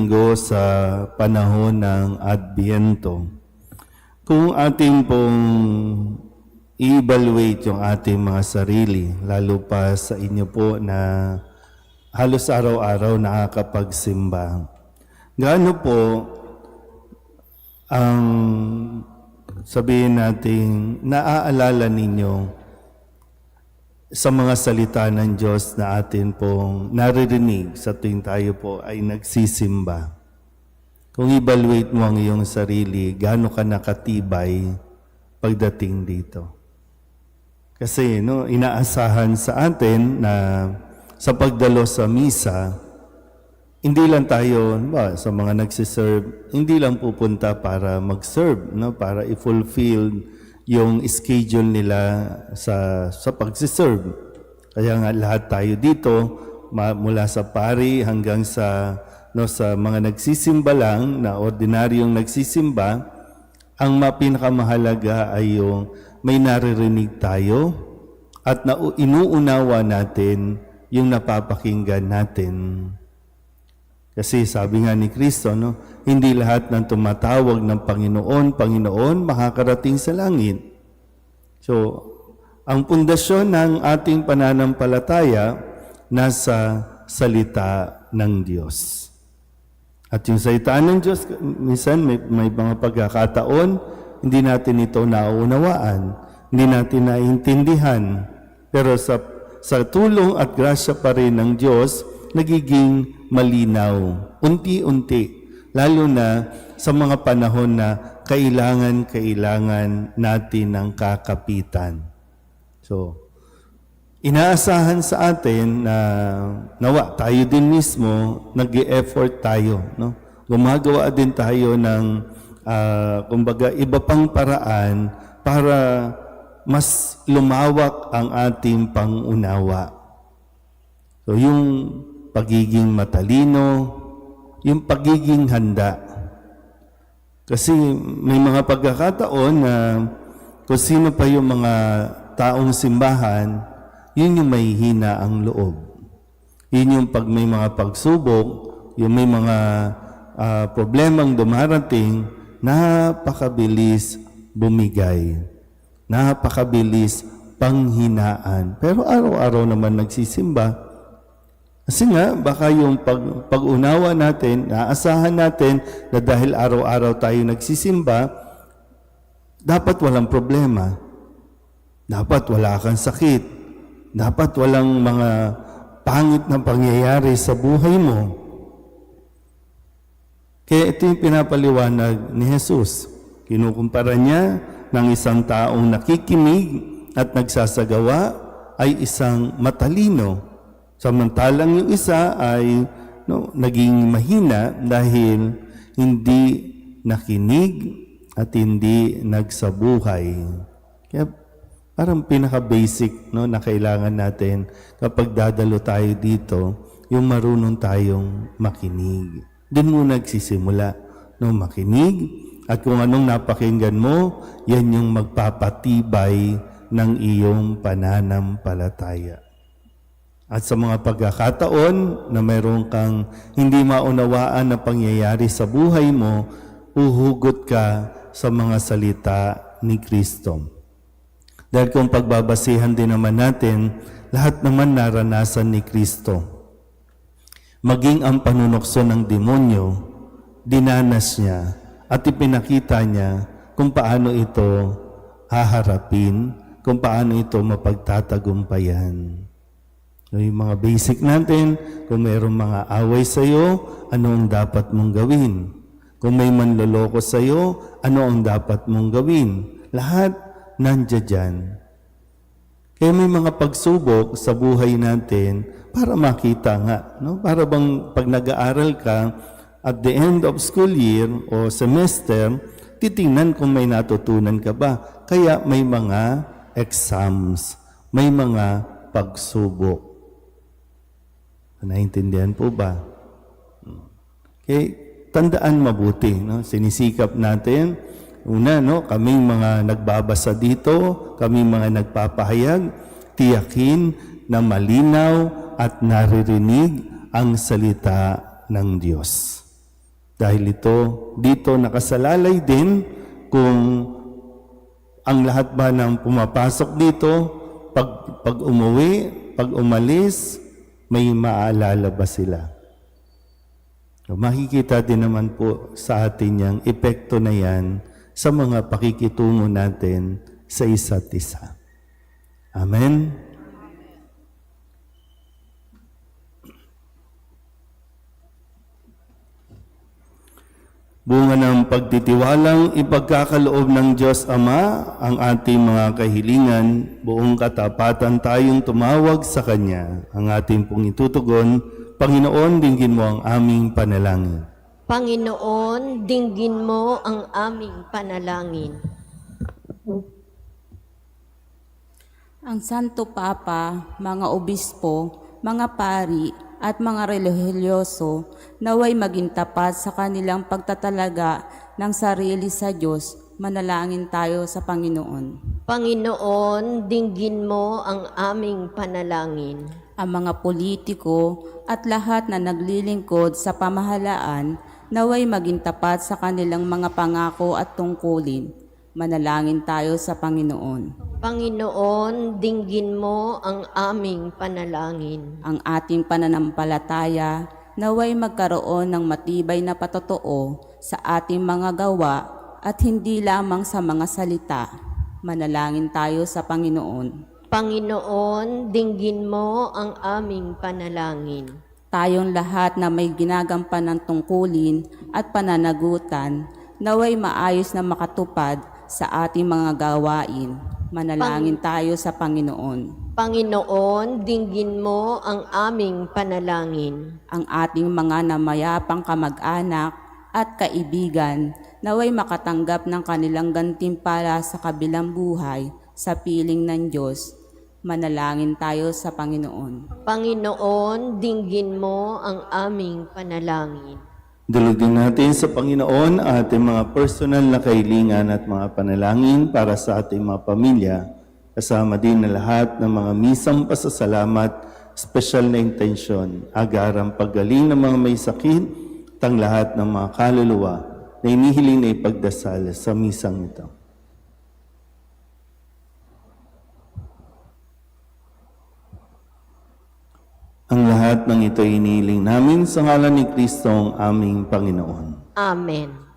linggo sa panahon ng Adbiento. Kung ating pong i-evaluate yung ating mga sarili, lalo pa sa inyo po na halos araw-araw nakakapagsimba. Gaano po ang sabihin natin naaalala ninyo sa mga salita ng Diyos na atin pong naririnig sa tuwing tayo po ay nagsisimba. Kung evaluate mo ang iyong sarili, gaano ka nakatibay pagdating dito. Kasi no, inaasahan sa atin na sa pagdalo sa misa, hindi lang tayo ba, sa mga nagsiserve, hindi lang pupunta para mag-serve, no, para i-fulfill yung schedule nila sa sa pagsiserve. Kaya nga lahat tayo dito mula sa pari hanggang sa no sa mga nagsisimba lang na ordinaryong nagsisimba, ang mapinakamahalaga ay yung may naririnig tayo at na inuunawa natin yung napapakinggan natin. Kasi sabi nga ni Kristo, no, hindi lahat ng tumatawag ng Panginoon, Panginoon, makakarating sa langit. So, ang pundasyon ng ating pananampalataya nasa salita ng Diyos. At yung salita ng Diyos, minsan may, may mga pagkakataon, hindi natin ito nauunawaan, hindi natin naiintindihan. Pero sa, sa tulong at grasya pa rin ng Diyos, nagiging malinaw, unti-unti, lalo na sa mga panahon na kailangan-kailangan natin ng kakapitan. So, inaasahan sa atin na nawa tayo din mismo nag effort tayo no gumagawa din tayo ng ah, kumbaga iba pang paraan para mas lumawak ang ating pangunawa so yung pagiging matalino yung pagiging handa kasi may mga pagkakataon na kung sino pa yung mga taong simbahan, yun yung may hina ang loob. Yun yung pag may mga pagsubok, yung may mga ah, problemang dumarating, napakabilis bumigay. Napakabilis panghinaan. Pero araw-araw naman nagsisimba, kasi nga, baka yung pag, pag-unawa natin, naasahan natin na dahil araw-araw tayo nagsisimba, dapat walang problema. Dapat wala kang sakit. Dapat walang mga pangit na pangyayari sa buhay mo. Kaya ito yung pinapaliwanag ni Jesus. Kinukumpara niya ng isang taong nakikinig at nagsasagawa ay isang matalino. Samantalang yung isa ay no, naging mahina dahil hindi nakinig at hindi nagsabuhay. Kaya parang pinaka-basic no, na kailangan natin kapag dadalo tayo dito, yung marunong tayong makinig. Doon mo nagsisimula, no, makinig, at kung anong napakinggan mo, yan yung magpapatibay ng iyong pananampalataya. At sa mga pagkakataon na mayroon kang hindi maunawaan na pangyayari sa buhay mo, uhugot ka sa mga salita ni Kristo. Dahil kung pagbabasihan din naman natin, lahat naman naranasan ni Kristo. Maging ang panunokso ng demonyo, dinanas niya at ipinakita niya kung paano ito haharapin, kung paano ito mapagtatagumpayan. Yung mga basic natin, kung mayroong mga away sa iyo, ano ang dapat mong gawin? Kung may manloloko sa iyo, ano ang dapat mong gawin? Lahat nandiyan dyan. Kaya may mga pagsubok sa buhay natin para makita nga. No? Para bang pag nag-aaral ka, at the end of school year o semester, titingnan kung may natutunan ka ba. Kaya may mga exams, may mga pagsubok. Naintindihan po ba? Okay, tandaan mabuti, no? Sinisikap natin una, no, kaming mga nagbabasa dito, kaming mga nagpapahayag, tiyakin na malinaw at naririnig ang salita ng Diyos. Dahil ito, dito nakasalalay din kung ang lahat ba ng pumapasok dito, pag, pag umuwi, pag umalis, may maalala ba sila? Makikita din naman po sa atin yung epekto na yan sa mga pakikitungo natin sa isa't isa. Amen? Bunga ng pagtitiwalang ipagkakaloob ng Diyos Ama ang ating mga kahilingan, buong katapatan tayong tumawag sa Kanya. Ang ating pong itutugon, Panginoon, dinggin mo ang aming panalangin. Panginoon, dinggin mo ang aming panalangin. Ang Santo Papa, mga obispo, mga pari, at mga relihiyoso naway maging tapat sa kanilang pagtatalaga ng sarili sa Diyos, manalangin tayo sa Panginoon. Panginoon, dinggin mo ang aming panalangin. Ang mga politiko at lahat na naglilingkod sa pamahalaan naway maging tapat sa kanilang mga pangako at tungkulin. Manalangin tayo sa Panginoon. Panginoon, dinggin mo ang aming panalangin. ang ating pananampalataya naway magkaroon ng matibay na patotoo sa ating mga gawa at hindi lamang sa mga salita. Manalangin tayo sa Panginoon. Panginoon, dinggin mo ang aming panalangin. Tayong lahat na may ginagampan ng tungkulin at pananagutan naway maayos na makatupad sa ating mga gawain. Manalangin tayo sa Panginoon. Panginoon, dinggin mo ang aming panalangin. ang ating mga namayapang kamag-anak at kaibigan naway makatanggap ng kanilang gantimpala sa kabilang buhay sa piling ng Diyos. Manalangin tayo sa Panginoon. Panginoon, dinggin mo ang aming panalangin. Dalugin natin sa Panginoon ang ating mga personal na kahilingan at mga panalangin para sa ating mga pamilya, kasama din na lahat ng mga misang pasasalamat, special na intensyon, agarang paggaling ng mga may sakit, at ang lahat ng mga kaluluwa na inihiling na ipagdasal sa misang ito. Ang lahat ng ito inihiling namin sa ngalan ni Kristo ang aming Panginoon. Amen.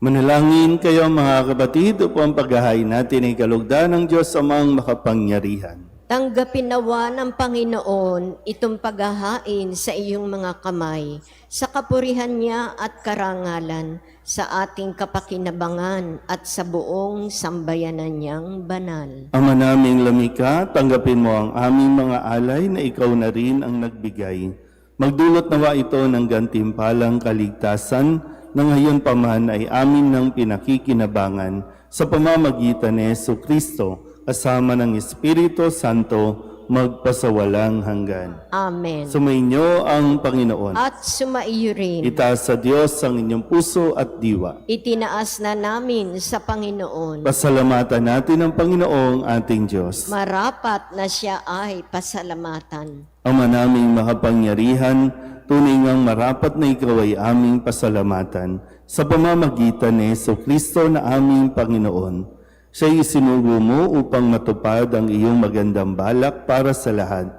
Manalangin kayo mga kapatid upang paghahain natin ay kalugdan ng Diyos amang makapangyarihan. Tanggapin nawa ng Panginoon itong paghahain sa iyong mga kamay, sa kapurihan niya at karangalan, sa ating kapakinabangan at sa buong sambayanan niyang banal. Ama naming lamika, tanggapin mo ang aming mga alay na ikaw na rin ang nagbigay. Magdulot nawa ito ng gantimpalang kaligtasan na ngayon pa man ay amin ng pinakikinabangan sa pamamagitan ni Yesu Kristo kasama ng Espiritu Santo magpasawalang hanggan. Amen. Sumainyo ang Panginoon. At sumaiyo rin, Itaas sa Diyos ang inyong puso at diwa. itinaas na namin sa Panginoon. Pasalamatan natin ang Panginoong ating Diyos. Marapat na siya ay pasalamatan. Ama naming makapangyarihan, tunay ngang marapat na ikaw ay aming pasalamatan sa pamamagitan ni Yesu Kristo na aming Panginoon. Siya'y isinugo mo upang matupad ang iyong magandang balak para sa lahat.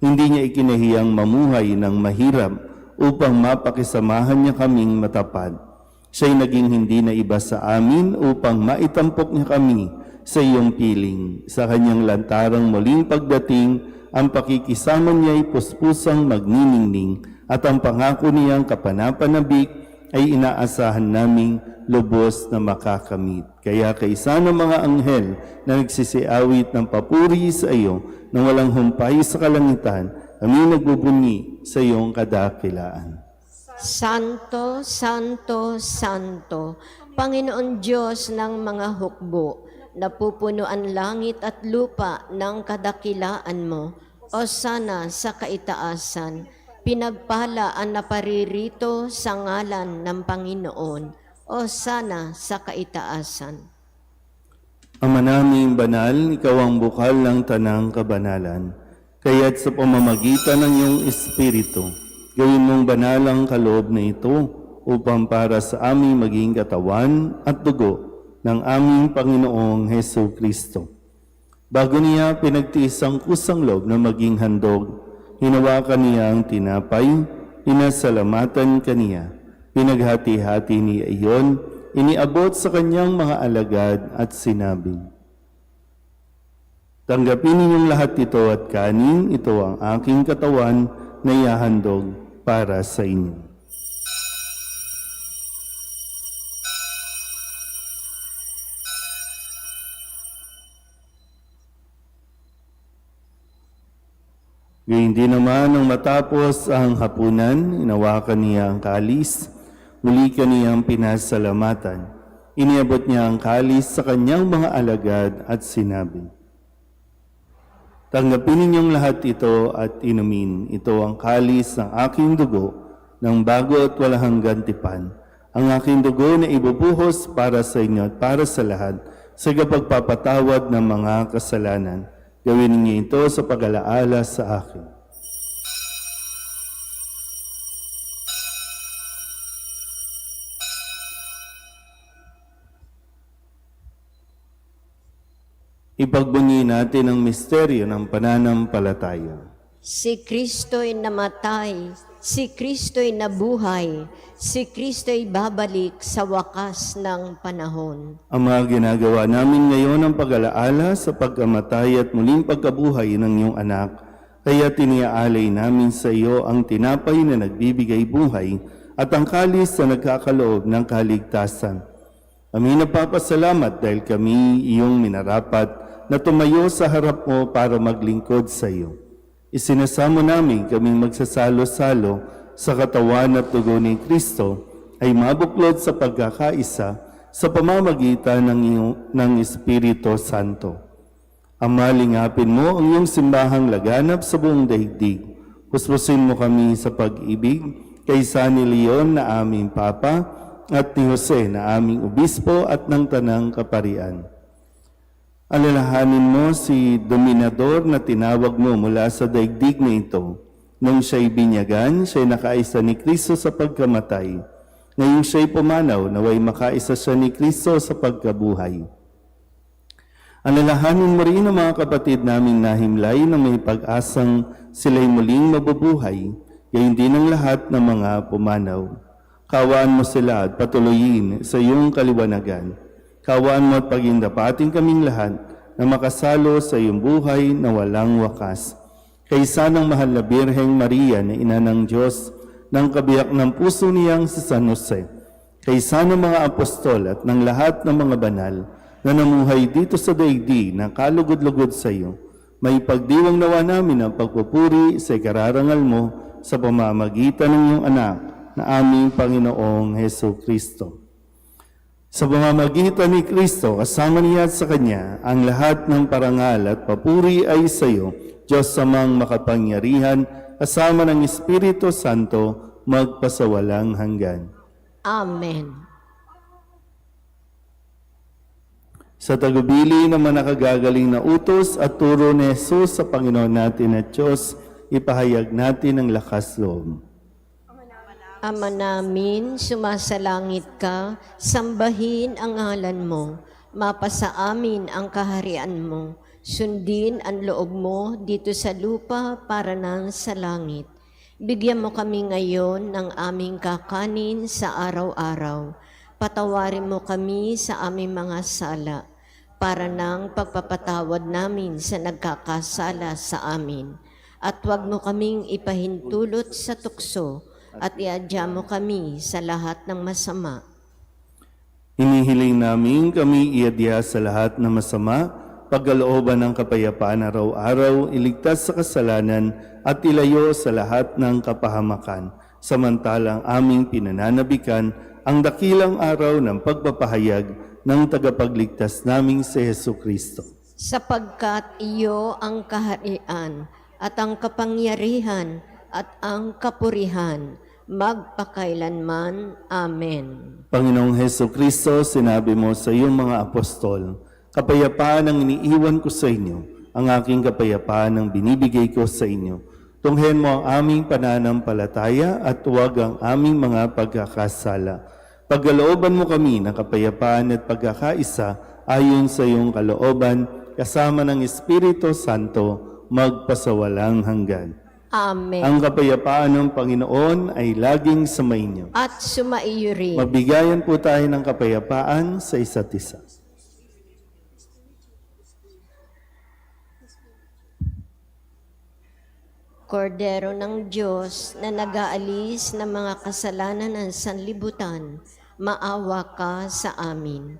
Hindi niya ikinahiyang mamuhay ng mahirap upang mapakisamahan niya kaming matapat. Siya'y naging hindi na iba sa amin upang maitampok niya kami sa iyong piling. Sa kanyang lantarang muling pagdating, ang pakikisama niya'y puspusang magniningning at ang pangako niyang kapanapanabik ay inaasahan naming lubos na makakamit. Kaya kaisa ng mga anghel na nagsisiawit ng papuri sa iyo nang walang humpay sa kalangitan, kami nagbubunyi sa iyong kadakilaan. Santo, Santo, Santo, Panginoon Diyos ng mga hukbo, napupunuan langit at lupa ng kadakilaan mo, o sana sa kaitaasan, pinagpala ang naparirito sa ngalan ng Panginoon, o sana sa kaitaasan. Ama naming banal, ikaw ang bukal ng tanang kabanalan. Kaya't sa pamamagitan ng iyong Espiritu, gawin mong banal ang kaloob na ito upang para sa aming maging katawan at dugo ng aming Panginoong Heso Kristo. Bago niya pinagtiis ang kusang loob na maging handog, hinawakan niya ang tinapay, pinasalamatan kaniya, pinaghati-hati niya iyon, iniabot sa kanyang mga alagad at sinabi, Tanggapin ninyong lahat ito at kanin, ito ang aking katawan na ihahandog para sa inyo. Gayun din naman nang matapos ang hapunan, inawakan niya ang kalis, muli kaniyang pinasalamatan. Iniabot niya ang kalis sa kanyang mga alagad at sinabi, Tanggapin ninyong lahat ito at inumin. Ito ang kalis ng aking dugo ng bago at walang gantipan. Ang aking dugo na ibubuhos para sa inyo at para sa lahat sa kapagpapatawad ng mga kasalanan. Gawin ninyo ito sa pag-alaala sa akin. Ipagbunyi natin ang misteryo ng pananampalataya. Si Kristo'y namatay, si Kristo'y nabuhay, si Kristo'y babalik sa wakas ng panahon. Ang mga ginagawa namin ngayon ang pag-alaala sa pagkamatay at muling pagkabuhay ng iyong anak, kaya tiniaalay namin sa iyo ang tinapay na nagbibigay buhay at ang kalis na nagkakaloob ng kaligtasan. Kami napapasalamat dahil kami iyong minarapat na tumayo sa harap mo para maglingkod sa iyo. Isinasamo namin kaming magsasalo-salo sa katawan at dugo ni Kristo ay mabuklod sa pagkakaisa sa pamamagitan ng, iyong, ng Espiritu Santo. Ama, lingapin mo ang iyong simbahang laganap sa buong daigdig. Puspusin mo kami sa pag-ibig kaysa ni Leon na aming Papa at ni Jose na aming Obispo at ng Tanang Kaparian. Alalahanin mo si Dominador na tinawag mo mula sa daigdig na ito. Nung siya'y binyagan, siya'y nakaisa ni Kristo sa pagkamatay. Ngayong siya'y pumanaw, naway makaisa siya ni Kristo sa pagkabuhay. Alalahanin mo rin ang mga kapatid naming nahimlay na may pag-asang sila'y muling mabubuhay, gayon din ang lahat ng mga pumanaw. Kawaan mo sila at patuloyin sa iyong kaliwanagan. Kawaan mo at pagindapating kaming lahat na makasalo sa iyong buhay na walang wakas. Kaysa ng mahal na Birheng Maria na ina ng Diyos, ng kabiyak ng puso niyang si San Jose, kaysa ng mga apostol at ng lahat ng mga banal na namuhay dito sa daigdig na kalugod-lugod sa iyo, may pagdiwang nawa namin ang pagpupuri sa ikararangal mo sa pamamagitan ng iyong anak na aming Panginoong Heso Kristo. Sa pamamagitan ni Kristo, kasama niya at sa Kanya, ang lahat ng parangal at papuri ay sa iyo, Diyos samang makapangyarihan, kasama ng Espiritu Santo, magpasawalang hanggan. Amen. Sa tagubili ng mga nakagagaling na utos at turo ni Jesus sa Panginoon natin at Diyos, ipahayag natin ang lakas loob. Ama namin, sumasalangit ka, sambahin ang ngalan mo, mapasa amin ang kaharian mo, sundin ang loob mo dito sa lupa para nang sa langit. Bigyan mo kami ngayon ng aming kakanin sa araw-araw. Patawarin mo kami sa aming mga sala para ng pagpapatawad namin sa nagkakasala sa amin. At huwag mo kaming ipahintulot sa tukso at iadya mo kami sa lahat ng masama. Hinihiling namin kami iadya sa lahat ng masama, pagkalooban ng kapayapaan araw-araw, iligtas sa kasalanan at ilayo sa lahat ng kapahamakan. Samantalang aming pinananabikan ang dakilang araw ng pagpapahayag ng tagapagligtas naming si Heso Kristo. sapagkat iyo ang kaharian at ang kapangyarihan at ang kapurihan magpakailanman. Amen. Panginoong Heso Kristo, sinabi mo sa iyong mga apostol, kapayapaan ang iniiwan ko sa inyo, ang aking kapayapaan ang binibigay ko sa inyo. Tunghen mo ang aming pananampalataya at huwag ang aming mga pagkakasala. Pagkalooban mo kami ng kapayapaan at pagkakaisa ayon sa iyong kalooban, kasama ng Espiritu Santo, magpasawalang hanggan. Amen. Ang kapayapaan ng Panginoon ay laging sa inyo. At sumaiyo rin. Magbigayan po tayo ng kapayapaan sa isa't isa. Kordero ng Diyos na nag-aalis ng mga kasalanan ng sanlibutan, maawa ka sa amin.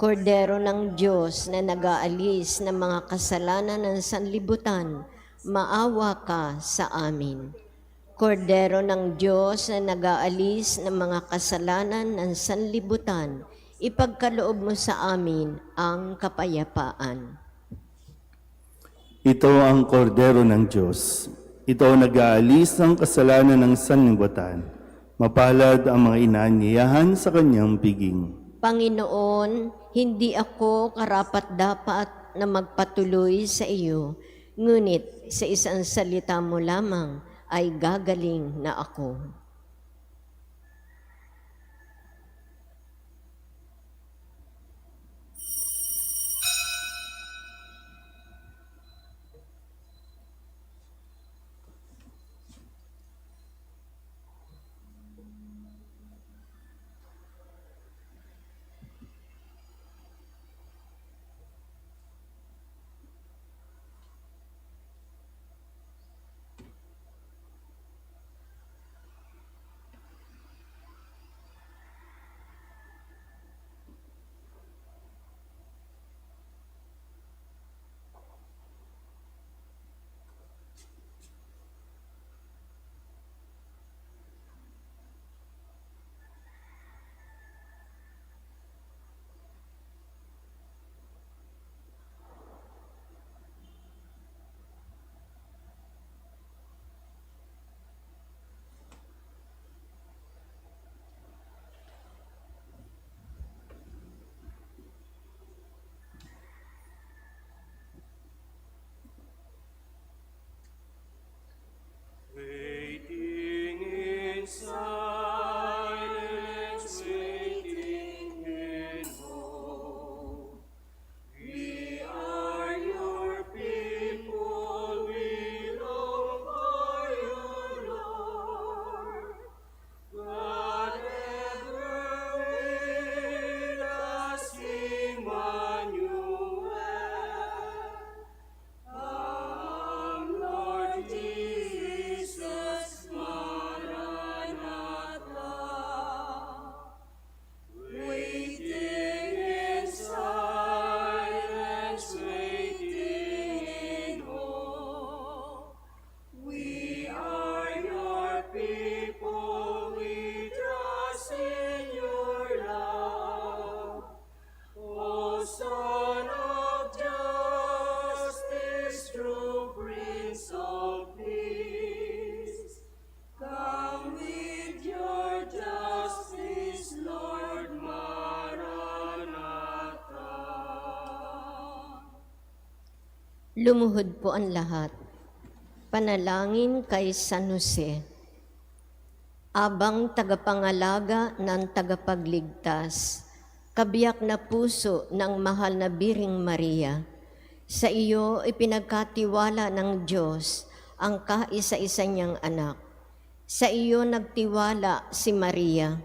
Kordero ng Diyos na nag-aalis ng mga kasalanan ng sanlibutan, maawa ka sa amin. Kordero ng Diyos na nag-aalis ng mga kasalanan ng sanlibutan, ipagkaloob mo sa amin ang kapayapaan. Ito ang kordero ng Diyos. Ito ang nag-aalis ng kasalanan ng sanlibutan. Mapalad ang mga inaanyayahan sa kanyang piging. Panginoon, hindi ako karapat-dapat na magpatuloy sa iyo, ngunit sa isang salita mo lamang ay gagaling na ako. Lumuhod po ang lahat. Panalangin kay San Jose. Abang tagapangalaga ng tagapagligtas, kabiyak na puso ng mahal na Biring Maria, sa iyo ipinagkatiwala ng Diyos ang kaisa-isa niyang anak. Sa iyo nagtiwala si Maria.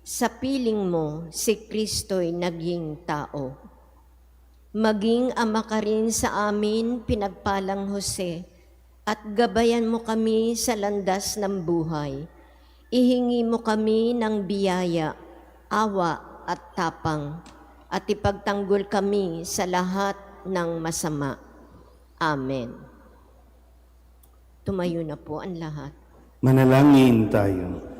Sa piling mo, si Kristo'y naging tao. Maging ama ka rin sa amin, pinagpalang Jose, at gabayan mo kami sa landas ng buhay. Ihingi mo kami ng biyaya, awa at tapang, at ipagtanggol kami sa lahat ng masama. Amen. Tumayo na po ang lahat. Manalangin tayo.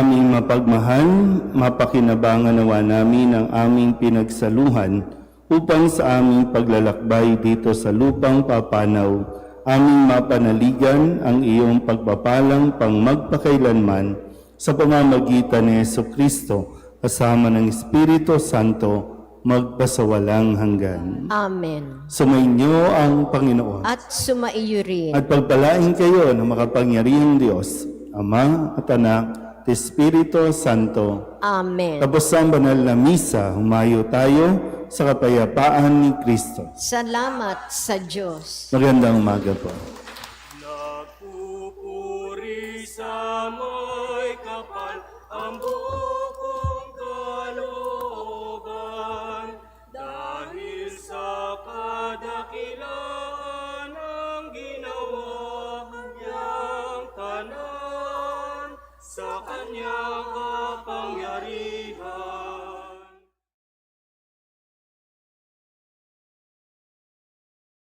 Ama naming mapagmahal, mapakinabangan nawa namin ang aming pinagsaluhan upang sa aming paglalakbay dito sa lupang papanaw, aming mapanaligan ang iyong pagpapalang pang magpakailanman sa pamamagitan ni Yeso Kristo kasama ng Espiritu Santo magpasawalang hanggan. Amen. Sumainyo ang Panginoon At sumaiyo rin. at pagpalain kayo ng makapangyarihang Diyos, Ama at Anak Espiritu Santo. Amen. Tapos ang banal na misa, humayo tayo sa kapayapaan ni Kristo. Salamat sa Diyos. Magandang umaga po.